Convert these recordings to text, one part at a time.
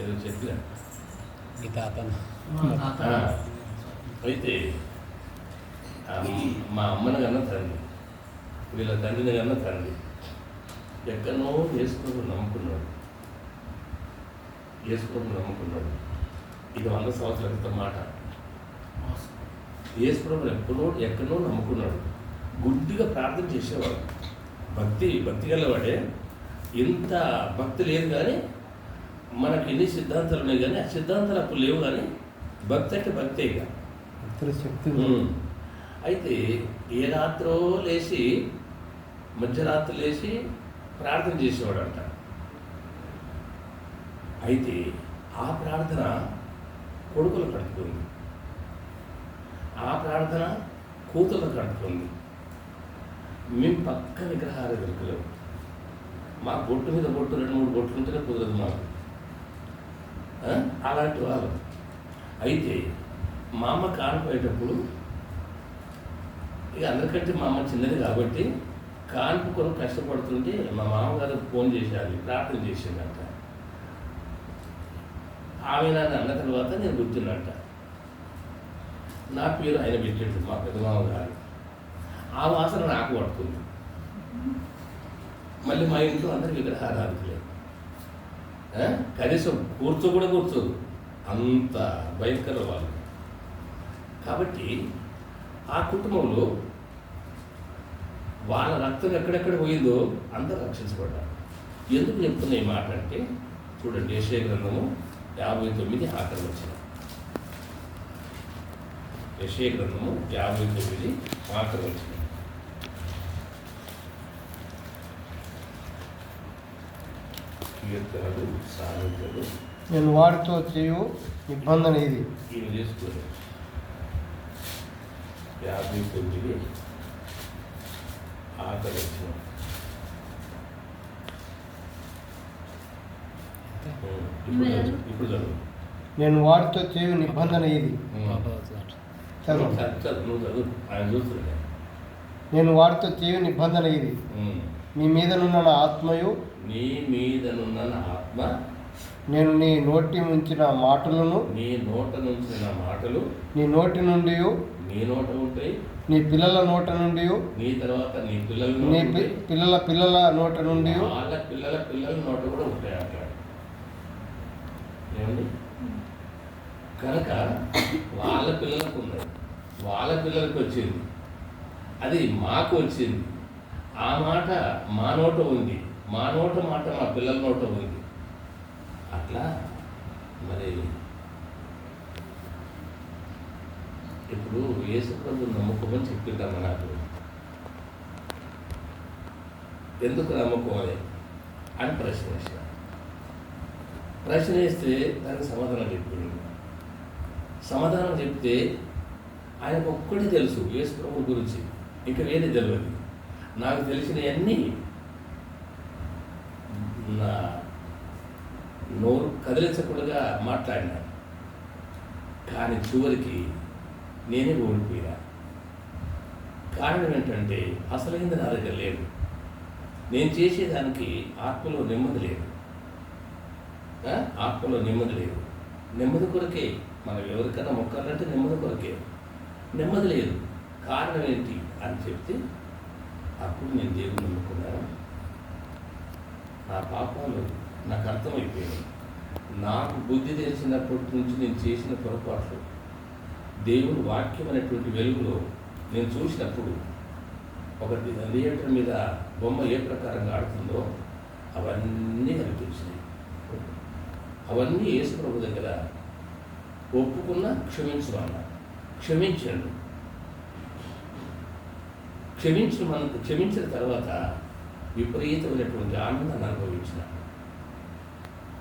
ఏదో చెప్పిన? మీ అయితే మా అమ్మని కన్నా తండ్రి. వీళ్ళ తండ్రిని కన్నా తండ్రి. ఎక్కడనో యేసుప్రభు నమ్ముకున్నాడు. యేసుప్రభు నమ్ముకున్నాడు. ఇది వంద సంవత్సరాల క్రితం మాట. యేసుప్రభు ఎక్కడో ఎక్కడో నమ్ముకున్నాడు. గుడ్డిగా ప్రార్థన చేసేవాడు. భక్తి భక్తి గలవాడే. ఇంత భక్తి లేదు కానీ మనకి ఎన్ని సిద్ధాంతాలు ఉన్నాయి కానీ ఆ సిద్ధాంతాలు అప్పుడు లేవు కానీ భక్తి అంటే భక్తే శక్తి. అయితే ఏ రాత్రో లేచి మధ్యరాత్రి లేచి ప్రార్థన చేసేవాడు అంట అయితే ఆ ప్రార్థన కొడుకులు కడుపుతుంది ఆ ప్రార్థన కూతుర్లు కడుపుతుంది మేము పక్క విగ్రహాలు దొరకలేవు మా బొట్టు మీద బొట్టు రెండు మూడు బొట్లు ఉంటేనే కుదరదు మాకు? అలాంటి వాళ్ళు. అయితే మా అమ్మ కానిపోయేటప్పుడు ఇక అందరికంటే మా అమ్మ చిన్నది కాబట్టి కాన్పు కొరకు కష్టపడుతుంటే మా మామగారు ఫోన్ చేశారు ప్రార్థన చేసిందంట. ఆమె నన్ను అన్న తర్వాత నేను గుర్తున్నట్ట నా పేరు ఆయన పెట్టాడు మా పెద్దమామ గారు ఆ వాసన నాకు పడుతుంది. మళ్ళీ మా ఇంట్లో అందరు విగ్రహారాధకులేదు కనీసం కూర్చో కూడా కూర్చోదు. అంత భయంకర వాళ్ళు కాబట్టి ఆ కుటుంబంలో వాళ్ళ రక్తం ఎక్కడెక్కడ పోయిందో అందరూ రక్షించబడ్డారు. ఎందుకు చెప్తున్న ఈ మాట అంటే చూడండి యశయ గ్రంథము యాభై తొమ్మిది ఆఖరి వచ్చిన యశయ గ్రంథము యాభై తొమ్మిది ఆఖరి వచ్చిన కీర్తనలు సామెతలు నేను వారితో చేయు నిబంధన ఇది. ఇవి చేసుకోలేదు యాభై తొమ్మిది వచ్చిన ఇప్పుడు చదువు, నేను వారితో చేయు నిబంధన ఇది. చదువు చదువు, చదువు, నువ్వు చదువు. ఆయన చూస్తున్నాడు. నేను వారితో చేయు నిబంధన ఇది. మీ మీదనున్న నా ఆత్మయు నీ మీదనున్న నా ఆత్మ నేను నీ నోటి ఉంచిన మాటలను నీ నోట నుంచి నా మాటలు నీ నోటి నుండి నీ నోట ఉంటాయి నీ పిల్లల నోట నుండి నీ తర్వాత నీ పిల్లల నీ. పిల్లల పిల్లల నోట నుండి వాళ్ళ పిల్లల పిల్లల నోట కూడా ఉంటాయి అక్కడ. ఏమండి? కనుక వాళ్ళ పిల్లలకు ఉన్నది. వాళ్ళ పిల్లలకు వచ్చింది. అది మాకు వచ్చింది. ఆ మాట మా నోట ఉంది. మా నోట మాట మా పిల్లల నోట ఉంది. అట్లా మరి ఇప్పుడు యేసుప్రభు నమ్ముకోమని చెప్పిందమ్మ నాకు. ఎందుకు నమ్ముకోవాలి అని? ప్రశ్న వేసిన ప్రశ్న వేస్తే దానికి సమాధానం చెప్పింది. సమాధానం చెప్తే ఆయనకు ఒక్కటి తెలుసు యేసుప్రభు గురించి. ఇంకా వేరే తెలియదు నాకు తెలిసినవన్నీ నా నోరు కదిలించకుండా మాట్లాడినా. కానీ చివరికి నేనే ఓడిపోయా కారణం ఏంటంటే అసలైంది నా దగ్గర లేదు. నేను చేసేదానికి ఆత్మలో నెమ్మది లేదు. ఆత్మలో నెమ్మది లేదు. నెమ్మది కొరకే మనం ఎవరికైనా మొక్కాలంటే నెమ్మది కొరకే. నెమ్మది లేదు. కారణం ఏంటి? అని చెప్తే అప్పుడు నేను దేవుని నమ్ముకున్నాను. నా పాపాలు నాకు అర్థమైపోయాయి నాకు బుద్ధి తెలిసినప్పటి నుంచి నేను చేసిన పొరపాట్లు దేవుని వాక్యం అనేటువంటి వెలుగులో నేను చూసినప్పుడు ఒక థియేటర్ మీద బొమ్మ ఏ ప్రకారంగా ఆడుతుందో అవన్నీ కనిపించినాయి. అవన్నీ యేసు ప్రభు దగ్గర ఒప్పుకున్న క్షమించమన్న క్షమించండు. క్షమించిన మన క్షమించిన తర్వాత విపరీతమైనటువంటి ఆనందాన్ని అనుభవించిన.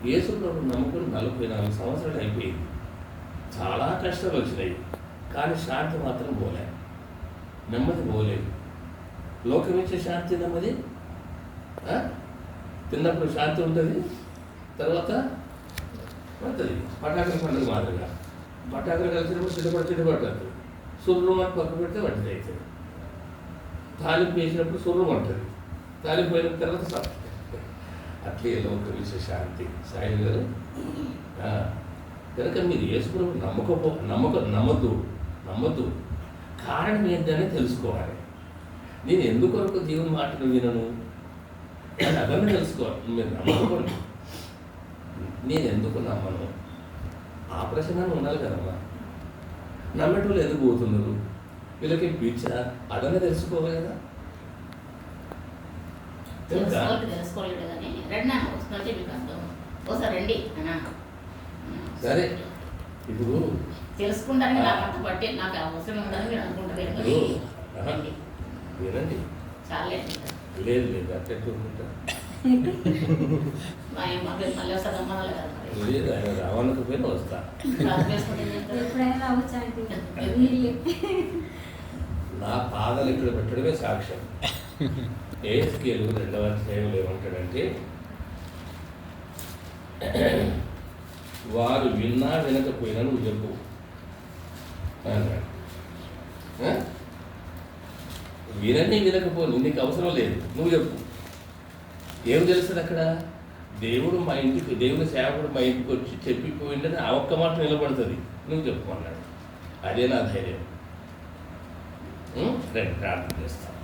యేసుప్రభు నమ్ముకుని నలభై నాలుగు సంవత్సరాలు అయిపోయింది. చాలా కష్టాలు వచ్చినాయి కానీ శాంతి మాత్రం పోలే. నెమ్మది పోలేదు. లోకమిచ్చే శాంతి నెమ్మది? తిన్నప్పుడు శాంతి ఉంటుంది తర్వాత పడుతుంది. పటాకుల పండుగ మాదిరిగా. పటాకులు కలిసినప్పుడు చిటపడి చిటపడుతుంది సుర్రం పక్క పెడితే వంటిది అవుతుంది తాలింపు వేసినప్పుడు సుర్రం ఉంటుంది తాలింపు అయిన తర్వాత స- అట్లే లోక విషయ శాంతి. సాయి గారు కనుక మీరు యేసుప్రభు నమ్మకపో నమ్మక నమ్మద్దు నమ్మద్దు. కారణం ఏంటనే తెలుసుకోవాలి. నేను ఎందుకొరకు దేవుని మాటను వినను? అవన్నీ తెలుసుకోవాలి. మీరు నమ్మకూడదు. నేను ఎందుకు నమ్మను? ఆ ప్రశ్న ఉండాలి కదమ్మా. నమ్మేటోళ్ళు ఎందుకు పోతున్నారు? వీళ్ళకి పిచ్చా అదనే తెలుసుకోవాలి కదా. తెలుసుకోలేదు కానీ రండి సరే. ఇప్పుడు తెలుసుకుంటానికి నాకు అంత బట్టి నాకు అవసరం ఉందని మీరు అనుకుంటారు. ఇప్పుడు ఆహా, రండి. వినండి చాలే లేదు లేదు అట్లా ఎట్లుంటా ఆయన వస్తా? ఎప్పుడైనా నా పాదాలు ఇక్కడ పెట్టడమే సాక్ష్యం. ఏ స్కేల్ రెండవ అధ్యాయంలో ఏమంటాడంటే వారు విన్నా వినకపోయినా నువ్వు చెప్పు అన్నాడు? వినని వినకపోను నీకు అవసరం లేదు నువ్వు చెప్పు. ఏం తెలుస్తుంది అక్కడ? దేవుడు మా ఇంటికి దేవుని సేవకుడు మా ఇంటికి వచ్చి చెప్పిపోయిందని ఆ ఒక్క మాట నిలబడుతుంది. నువ్వు చెప్పు అన్నాడు. అదే నా ధైర్యం? రండి ప్రార్థన చేస్తాం